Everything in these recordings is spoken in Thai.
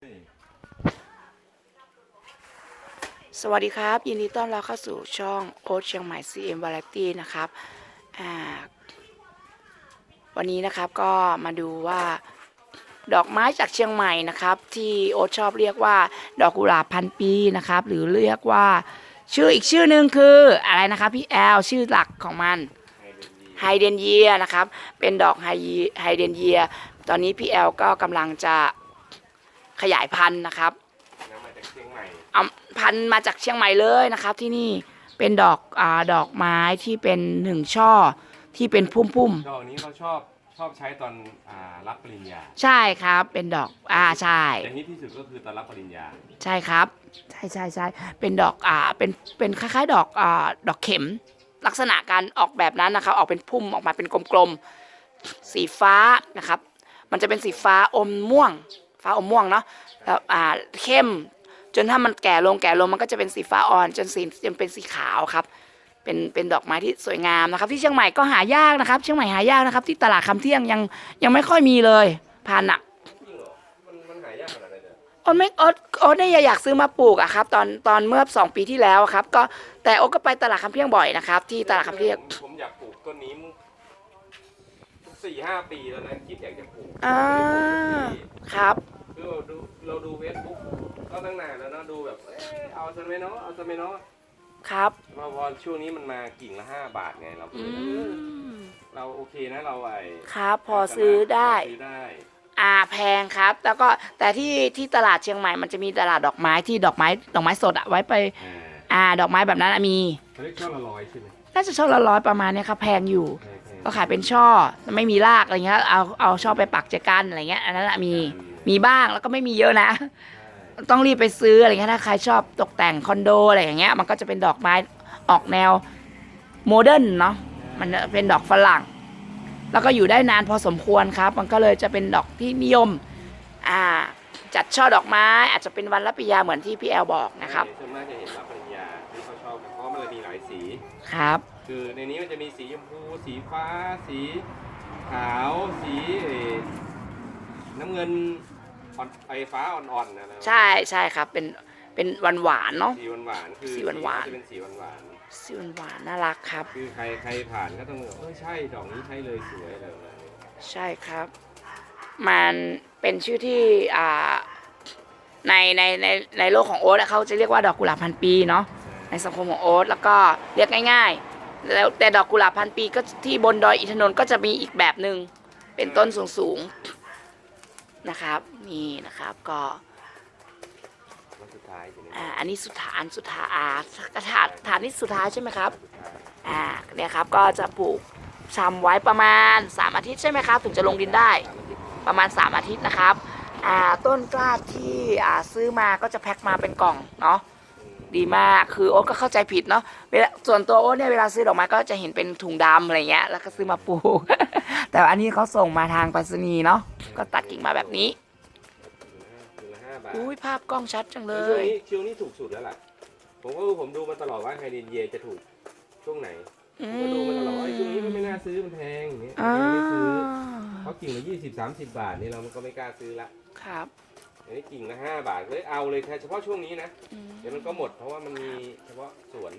สวัสดีครับ ยินดีต้อนรับเข้าสู่ช่องโอ๊ตเชียงใหม่ CM Variety นะครับวันนี้นะครับก็มาดูว่าดอกไม้จากเชียงใหม่นะครับ ที่โอ๊ตชอบเรียกว่า ดอกกุหลาบพันปีนะครับ หรือเรียกว่าชื่ออีกชื่อหนึ่งคืออะไรนะครับพี่แอลชื่อหลักของมันไฮเดนเยียนะครับ เป็นดอกไฮไฮเดนเยีย ตอนนี้พี่แอลก็กำลังจะ ขยายพันธุ์นะครับนำมาจากเชียงใหม่เอาพันธุ์มาจากเชียงใหม่เลยนะครับ ที่นี่เป็นดอกอ่าดอกไม้ที่เป็นหนึ่งช่อที่เป็นพุ่มดอกนี้เขาชอบชอบใช้ตอนอ่ารับปริญญา ๆ ใช่ครับเป็นดอกอ่าใช่ แต่ฮิตที่สุดก็คือตอนรับปริญญา ใช่ครับ ใช่ใช่ใช่เป็นดอกอ่าเป็นเป็นคล้ายๆ ดอกอ่าดอกเข็ม ลักษณะการออกแบบนั้นนะครับ ออกเป็นพุ่มออกมาเป็นกลมๆสีฟ้านะครับ มันจะเป็นสีฟ้าอมม่วง ฟ้าอมม่วงเนาะแล้วอ่าเข้ม จนถ้ามันแก่ลงแก่ลงมันก็จะเป็นสีฟ้าอ่อน จนสีจนเป็นสีขาวครับ เป็นเป็นดอกไม้ที่สวยงามนะครับ ที่เชียงใหม่ก็หายากนะครับ เชียงใหม่หายากนะครับ ที่ตลาดคำเที่ยงยังยังไม่ค่อยมีเลยผ่านหนักจริงเหรอมันมันหายากขนาดไหนเนี่ยโอ๊ตไม่โอ๊ตโอ๊ตเนี่ยอยากซื้อมาปลูกอะครับ ตอนตอนเมื่อสองปีที่แล้วอะครับ ก็แต่โอ๊ตก็ไปตลาดคำเที่ยงบ่อยนะครับ ที่ตลาดคำเที่ยงผมผมอยากปลูกต้นนี้สี่ห้าปีแล้วนะคิดอยากจะปลูกอ่า ครับ คือเราดูเราดูเฟซบุ๊กก็ตั้งนานแล้วเนาะดูแบบเออเอาซะไหมเนาะเอาซะไหมเนาะครับ พอพอช่วงนี้มันมากิ่งละห้าบาทไงเราก็อืเลยเออม เราโอเคนะเราไอ้ครับ พอซื้อได้ ซื้อได้ อ่าแพงครับ แล้วก็แต่ที่ที่ตลาดเชียงใหม่มันจะมีตลาดดอกไม้ที่ดอกไม้ดอกไม้สดอะไว้ไป อ่าอ่า ดอกไม้แบบนั้นอะมี เขาเรียกช่อละร้อยใช่ไหมน่าจะช่อละร้อยประมาณเนี้ยครับแพงอยู่แพงๆ ก็ขายเป็นช่อไม่มีรากอะไรเงี้ยเอาเอาช่อไปปักเจกันอะไรเงี้ยอันนั้นอะมีมีบ้างแล้วก็ไม่มีเยอะนะ ต้องรีบไปซื้ออะไรเงี้ยถ้าใครชอบตกแต่งคอนโดอะไรอย่างเงี้ยมันก็จะเป็นดอกไม้ออกแนวโมเดิร์นเนาะมันเป็นดอกฝรั่ง แล้วก็อยู่ได้นานพอสมควรครับ มันก็เลยจะเป็นดอกที่นิยมอ่าจัดช่อดอกไม้ อาจจะเป็นวันรับปริญญาเหมือนที่พี่แอลบอกนะครับส่วนมากจะเห็นรับปริญญาที่เขาชอบกันเพราะมันเลยมีหลายสีครับ คือในนี้มันจะมีสีชมพู สีฟ้า สีขาว สีเอ่อน้ำเงินอ่อนไฟฟ้าอ่อนๆนะนะใช่ใช่ครับ เป็นเป็นหวานหวานๆเนาะสีหวานๆคือสีหวานๆจะเป็นสีหวานสีหวานหวานๆน่ารักครับๆคือใครใครผ่านก็ต้องบอกเออใช่ดอกนี้ใช่เลยสวยอะไรแบบนี้ใช่ครับ มันเป็นชื่อที่อ่าในในในในโลกของโอ๊ตอะเขาจะเรียกว่าดอกกุหลาบพันปีเนาะในสังคมของโอ๊ตแล้วก็เรียกง่าย ๆ แล้วแต่ดอกกุหลาบพันปีก็ที่บนดอยอินทนนท์ก็จะมีอีกแบบหนึ่งเป็นต้นสูงๆนะครับ นี่นะครับก็อ่าอันนี้สุดท้ายอันสุดท้ายอ่ากระถาฐานนี้สุดท้ายใช่ไหมครับอ่าเนี่ยครับก็จะปลูกชำไว้ประมาณ 3 อาทิตย์ใช่ไหมครับ ถึงจะลงดินได้ประมาณ 3 อาทิตย์นะครับ อ่าต้นกล้าที่อ่าซื้อมาก็จะแพ็คมาเป็นกล่องเนาะ ดีมากคือโอ๊ตก็เข้าใจผิดเนาะเวลาส่วนตัวโอ๊ตเนี่ยเวลาซื้อดอกไม้ก็จะเห็นเป็นถุงดำอะไรเงี้ยแล้วก็ซื้อมาปลูกแต่ว่าอันนี้เขาส่งมาทางไปรษณีย์เนาะก็ตัดกิ่งมาแบบนี้ถุงละห้าบาทอุ้ยภาพกล้องชัดจังเลช่วงย นี้ช่วงนี้ถูกสุดแล้วล่ะ ผมก็ผมดูมาตลอดว่าไฮเดนเยจะถูกช่วงไหนอืผมก็ดูมาตลอดว่าไอ้ช่วงนี้ก็ไม่น่าซื้อมันแพงอย่างเงี้ยอ่าไม่ซื้อเพราะกิ่งละยี่สิบสามสิบบาทนี่เราก็ไม่กล้าซื้อละ ครับ อันนี้กิ่งละห้าบาทเลยเอาเลยแค่เฉพาะช่วงนี้นะ อืมเดี๋ยวมันก็หมดเพราะว่ามันมีเฉพาะสวน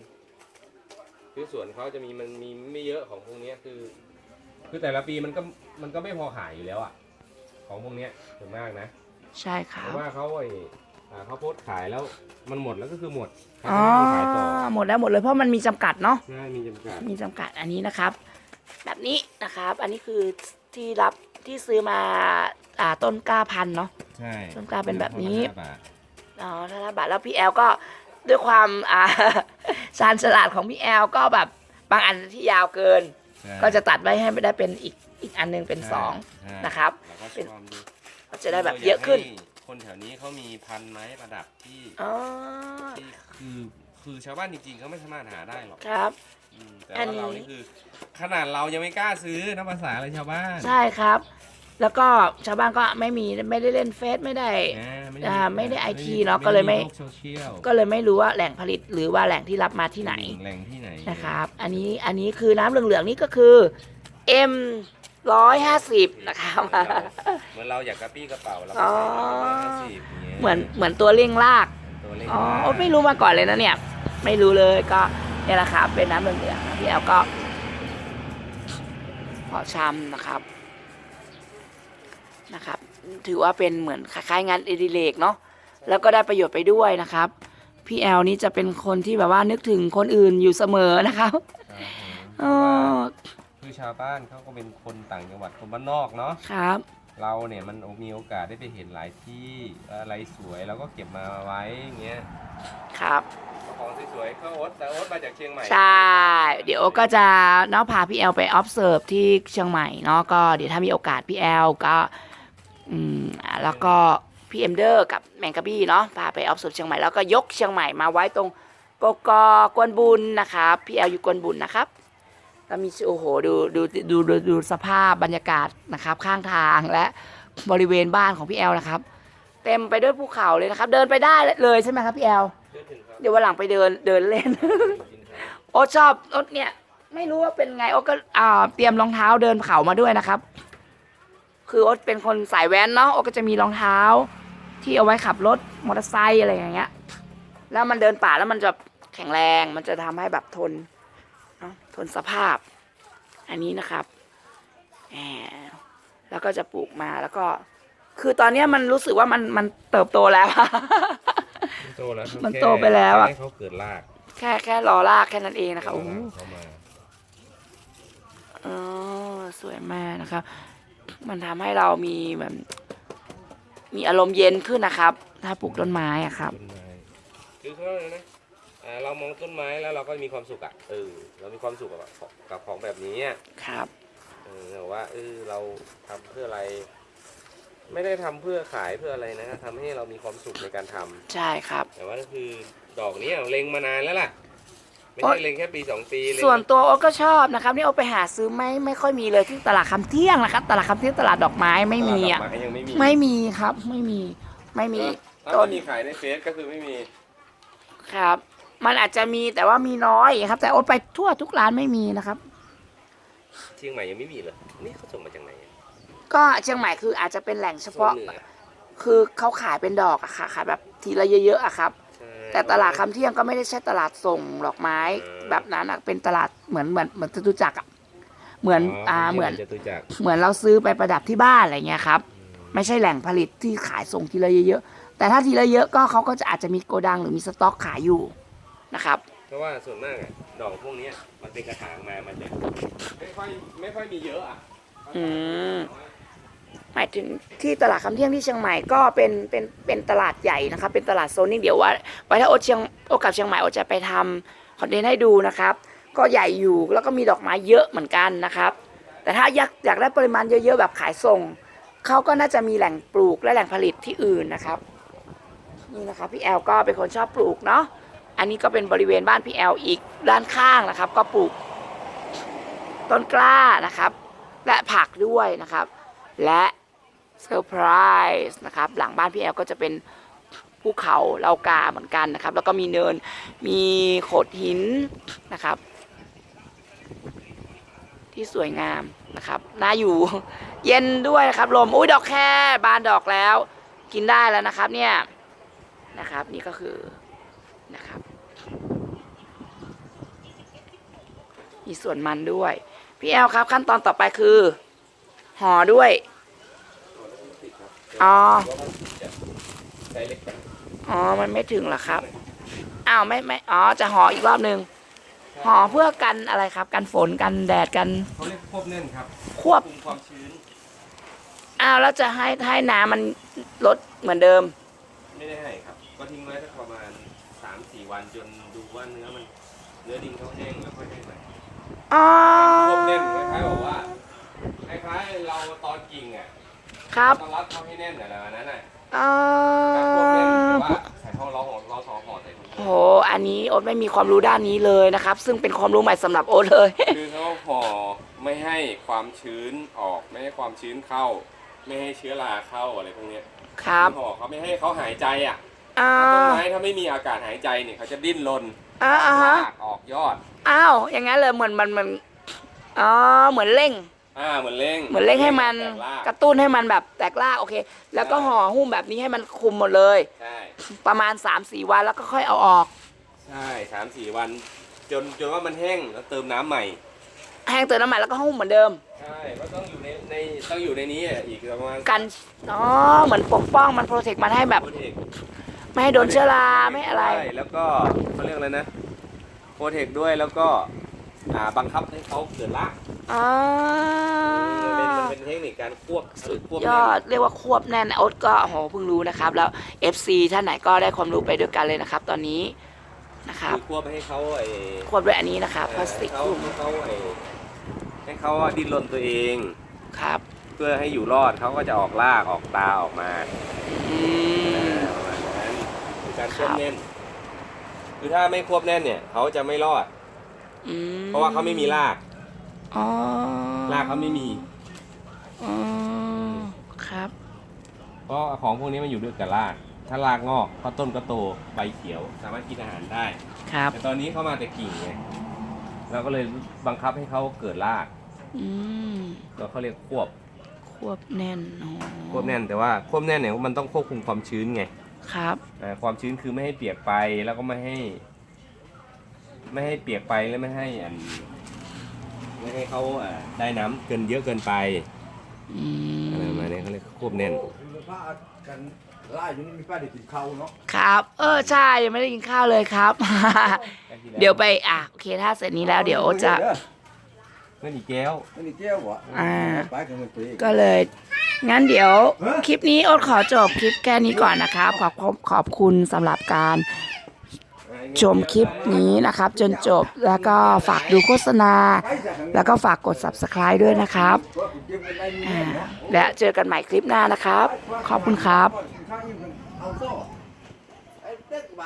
คือสวนเขาจะมีมันมีไม่เยอะของพวกเนี้ยคือ คือแต่ละปีมันก็มันก็ไม่พอขายอยู่แล้วอะของพวกเนี้ยส่วนมากนะใช่คเพรับราะว่าเขาไอ้อ่าเขาโพสต์ขายแล้วมันหมดแล้วก็คือหมดเขาอ๋อไม่มีขายต่อหมดแล้วหมดเลยเพราะมันมีจำกัดเนาะ ใช่มีจำกัด มีจำกัดอันนี้นะครับ แบบนี้นะครับ อันนี้คือที่รับที่ซื้อมาอ่าต้นกล้าพันธุ์เนาะ ใช่ต้นกล้าเป็นแบบนี้ห้าบาทอ๋อถ้าบาทแล้วพี่แอลก็ด้วยความอ่า ชาญฉลาดของพี่แอลก็แบบบางอันที่ยาวเกิน ใช่ก็จะตัดไว้ให้ไม่ได้เป็นอีกอีกอันหนึงเป็นสองใช่นะครับ แล้วก็เป็นชมดูก็จะได้แบบเยอะขึ้นราากให้คนแถวนี้เขามีพันธุ์ไม้ประดับที่อ๋อที่คือคือชาวบ้านจริงๆเขาไม่สามารถหาได้หรอกครับ อืมแต่อันว่านี้ เรานี่คือ ขนาดเรายังไม่กล้าซื้อน้ำภาษาอะไรชาวบ้าน ใช่ครับ แล้วก็ชาวบ้านก็ไม่มีไม่ได้เล่นเฟซไม่ได้อ่าอ่าไม่ได้ IT เนอะก็เลยไม่โลกโซเชียลก็เลยไม่รู้ว่าแหล่งผลิตหรือว่าแหล่งที่รับมาที่ไหนแหล่งที่ไหนนะครับ อันนี้อันนี้คือน้ำเหลืองๆนี่ก็คือ M ร้อยห้าสิบนะครับเหมือนเราอยากกระปี้กระเป๋าเราอ๋ก็อใส่ร้อยห้าสิบอย่างเงี้ยเหมือนเหมือนตัวเร่งลากตัวเล็กอ๋อมากโอ๊ตไม่รู้มาก่อนเลยนะเนี่ย ไม่รู้เลยก็เนี่ยแหละครับเป็นน้ำเหลืองๆนะพี่แอลก็เพาะชำนะครับนะครับ ถือว่าเป็นเหมือนคล้ายๆงานอดิเรกเนาะแล้วก็ได้ประโยชน์ไปด้วยนะครับ พี่แอลนี่จะเป็นคนที่แบบว่านึกถึงคนอื่นอยู่เสมอนะครับครับผมอ๋อคือชาวบ้านเขาก็เป็นคนต่างจังหวัดคนบ้านนอกเนาะครับ เราเนี่ยมันมีโอกาสได้ไปเห็นหลายที่อะไรสวยเราก็เก็บมาไว้อย่างเงี้ยครับของสวยๆก็โอ๊ตแต่โอ๊ตมาจากเชียงใหม่ใช่ เดี๋ยวก็จะเนาะพาพี่แอลไป observe ที่เชียงใหม่เนาะก็เดี๋ยวถ้ามีโอกาสพี่แอลก็ อืมอ่าแล้วก็พี่เอ็มเดอร์กับแมงกะบี้เนาะพาไป observe เชียงใหม่แล้วก็ยกเชียงใหม่มาไว้ตรงกกกวนบุญนะครับพี่แอลอยู่กวนบุญนะครับก็มีโอ้โหดูดูดูดูดูสภาพบรรยากาศนะครับ ข้างทางและบริเวณบ้านของพี่แอลนะครับ เต็มไปด้วยภูเขาเลยนะครับ เดินไปได้เลยใช่ไหมครับพี่แอลเชื่อถึงครับเดี๋ยววันหลังไปเดินเดินเล่นจริงครับโอ๊ตชอบโอ๊ตเนี่ยไม่รู้ว่าเป็นไงโอ๊ตก็อ่าเตรียมรองเท้าเดินเขามาด้วยนะครับ คือโอ๊ตเป็นคนสายแว้นเนาะโอ๊ตก็จะมีรองเท้า ที่เอาไว้ขับรถมอเตอร์ไซค์อะไรอย่างเงี้ย แล้วมันเดินป่าแล้วมันจะแข็งแรงมันจะทำให้แบบทนเนาะทนสภาพ อันนี้นะครับแหมแล้วก็จะปลูกมาแล้วก็ คือตอนเนี้ยมันรู้สึกว่ามันมันเติบโตแล้ว มันโตแล้วครับมันโตไปแล้วอะให้เขาเกิดราก แค่แค่รอลากแค่นั้นเองนะคะโอ้โหเขามาอ๋อสวยมากนะครับ มันทำให้เรามีแบบมีอารมณ์เย็นขึ้นนะครับ ถ้าปลูกต้นไม้อะครับต้นไม้คือเขาเลยนะอ่าเรามองต้นไม้แล้วเราก็มีความสุขอะเออเรามีความสุขกับของกับของแบบนี้อะครับเออแต่ว่าเออเราทำเพื่ออะไร ไม่ได้ทำเพื่อขายเพื่ออะไรนะทำให้เรามีความสุขในการทำใช่ครับ แต่ว่าก็คือดอกเนี้ยเล็งมานานแล้วล่ะ ไม่โอ๊ใช่ยเล็งแค่ปีสองปีเล็ง ส่วนตัวโอ๊ตก็ชอบนะครับนี่โอ๊ตไปหาซื้อไม่ไม่ค่อยมีเลยที่ตลาดคำเที่ยงนะครับตลาดคำเที่ยงตลาดดอกไม้ไม่มีอะดกไยังไม่มีไม่มีครับไม่มีไม่มีถ้าต้นมันมีขายในเฟซก็คือไม่มีครับ มันอาจจะมีแต่ว่ามีน้อยครับ แต่โอ๊ตไปทั่วทุกร้านไม่มีนะครับ เชียงใหม่ยังไม่มีเลยนี่เขาส่งมาจากไหนอะก็เชียงใหม่คืออาจจะเป็นแหล่งเฉพาะโซนหนึ่งอะคือเขาขายเป็นดอกอะค่ะขายแบบทีละเยอะๆอะครับใช่ แต่ตลาดคำเที่ยงก็ไม่ได้ใช่ตลาดส่งดอกไม้เออแบบนั้นอะเป็นตลาดเหมือนเหมือนเหมือนจตุจักรอะเหมือนอ่าเหมือนจตุจักรเหมือนเราซื้อไปประดับที่บ้านอะไรเงี้ยครับ ไม่ใช่แหล่งผลิตที่ขายส่งทีละเยอะๆแต่ถ้าทีละเยอะก็เขาก็จะอาจจะมีโกดังหรือมีสต็อกขายอยู่นะครับเพราะว่าส่วนมากอะดอกพวกเนี้ยมันเป็นกระถางมามันจะไม่ค่อยไม่ค่อยมีเยอะอะอืม หมายถึงที่ตลาดคำเที่ยงที่เชียงใหม่ก็เป็นเป็นเป็นตลาดใหญ่นะครับเป็นตลาดโซนนิ่งเดี๋ยวว่าไว้ถ้าโอตเชียงโอกลับเชียงใหม่โอจะไปทำคอนเทนต์ให้ดูนะครับ ก็ใหญ่อยู่แล้วก็มีดอกไม้เยอะเหมือนกันนะครับ แต่ถ้าอยากอยากได้ปริมาณเยอะๆแบบขายส่งเขาก็น่าจะมีแหล่งปลูกและแหล่งผลิตที่อื่นนะครับนี่นะครับพี่แอลก็เป็นคนชอบปลูกเนาะอันนี้ก็เป็นบริเวณบ้านพี่แอลอีกด้านข้างนะครับ ก็ปลูกต้นกล้านะครับ และผักด้วยนะครับ และ เซอร์ไพรส์นะครับ หลังบ้านพี่แอลก็จะเป็นภูเขาเลากาเหมือนกันนะครับ แล้วก็มีเนินมีโขดหินนะครับ ที่สวยงามนะครับน่าอยู่เย็นด้วยนะครับ ลมอุ้ยดอกแค่บานดอกแล้ว กินได้แล้วนะครับเนี่ยนะครับ นี่ก็คือนะครับ มีส่วนมันด้วย พี่แอลครับขั้นตอนต่อไปคือห่อด้วย อ๋อใช้เล็กไปอ๋อ มันไม่ถึงเหรอครับ อ้าวไม่ไม่อ๋อจะห่ออีกรอบหนึ่งห่อเพื่อกันอะไรครับ กันฝนกันแดดกันเขาเรียกควบแน่นครับ ควบคุมความชื้นอ้าวแล้วจะให้ให้น้ำมันลดเหมือนเดิม ไม่ได้ให้ครับ ก็ทิ้งไว้สักประมาณสามสี่วันจนดูว่าเนื้อมัน เนื้อดินเขาแห้งแล้วค่อยให้ใส่อ๋อควบแน่นคล้ายๆบอกว่าคล้ายๆเราตอนกิ่งอะ ครับต้องรัดเขาให้แน่นอะไรแบบนั้นน่ะอ๋อการควบแน่นแต่ว่าใส่ท่อเราห่อเราสอห่อใส่ถุงโอ้โหอันนี้โอ๊ตไม่มีความรู้ด้านนี้เลยนะครับ ซึ่งเป็นความรู้ใหม่สำหรับโอ๊ตเลย คือเขาห่อไม่ให้ความชื้นออกไม่ให้ความชื้นเข้า ไม่ให้เชื้อราเข้าอะไรพวกเนี้ยครับห่อเขาไม่ให้เขาหายใจอะอ่าต้นไม้ถ้าไม่มีอากาศหายใจเนี่ยเขาจะดิ้นรนอ่าอ่าฮะ รากออกยอด อ้าว อย่างงั้นเลยเหมือนมันมันอ๋อ เหมือนเร่ง ออ่าเหมือนเร่งเหมือนเร่งให้มันแตกรากกระตุ้นให้มันแบบแตกรากโอเค แล้วก็ห่อหุ้มแบบนี้ให้มันคุมหมดเลย ใช่ประมาณ 3-4 วันแล้วก็ค่อยเอาออก ใช่สามสี่วัน จนจนว่ามันแห้งแล้วเติมน้ำใหม่ แห้งเติมน้ำมันแล้วก็หุ้มเหมือนเดิม ใช่ก็ต้องอยู่ในในต้องอยู่ในนี้อะอีกประมาณกันอ๋อเหมือนปกป้องมันโปรเทคมันให้แบบ โปรเทคไม่ให้โดนเชื้อราไม่อะไร ใช่แล้วก็เขาเรียกอะไรนะโปรเทคด้วยแล้วก็อ่าบังคับให้เขาเกิดราก อ๋อมันเป็นมันเป็นเทคนิคการควบควบยแน่อนดเรียกว่าควบแน่นโอ๊ตก็โอ้โหเพิ่งรู้นะครับ แล้ว FC ท่านไหนก็ได้ความรู้ไปด้วยกันเลยนะครับ ตอนนี้นะครับคือควบให้เขาไอ้ควบด้วยอันนี้นะครับพลาสติกให้เขาคลุมให้เขาไอ้ให้เขาดิ้นรนตัวเองครับ เพื่อให้อยู่รอดเขาก็จะออกรากออกตาออกมาอืมประมาณนั้นคือการควบครับแน่นคือถ้าไม่ควบแน่นเนี่ยเขาจะไม่รอดอืมเพราะว่าเขาไม่มีราก อ๋อรากเขาไม่มีอ๋อครับ เพราะของพวกนี้มันอยู่ด้วยกับราก ถ้ารากงอกก็ต้นก็โตใบเขียว สามารถกินอาหารได้ ครับ แต่ตอนนี้เขามาแต่กิ่งไงเราก็เลยบังคับให้เขาเกิดรากอืมแล้วเขาเรียกควบควบแน่นอ๋อควบแน่นแต่ว่าควบแน่นเนี่ยมันต้องควบคุมความชื้นไงครับ อ่าความชื้นคือไม่ให้เปียกไปแล้วก็ไม่ให้ ไม่ให้เปียกไปและไม่ให้อัน ไม่ให้เขาอ่าได้น้ำเกินเยอะเกินไปอือะไรมประมาณนี้เขาเรียกควบแน่นป้ากันไล่อยู่นี่มีป้าได้กินข้าวเนาะครับ เออใช่ยังไม่ได้กินข้าวเลยครับ เดี๋ยวไปอะโอเคถ้าเสร็จนี้แล้วเดี๋ยวโอ๊ตจะเงินอีกแก้วอันนี้แก้ววะอ่า ไปกันเงินไปก็เลย งั้นเดี๋ยวคลิปนี้โอ๊ตขอจบคลิปแค่นี้ก่อนนะครับ ขอบคุณขอบคุณสำหรับการ ชมคลิปนี้นะครับ จนจบแล้วก็ฝากดูโฆษณา แล้วก็ฝากกด subscribe ด้วยนะครับและเจอกันใหม่คลิปหน้านะครับ ขอบคุณครับ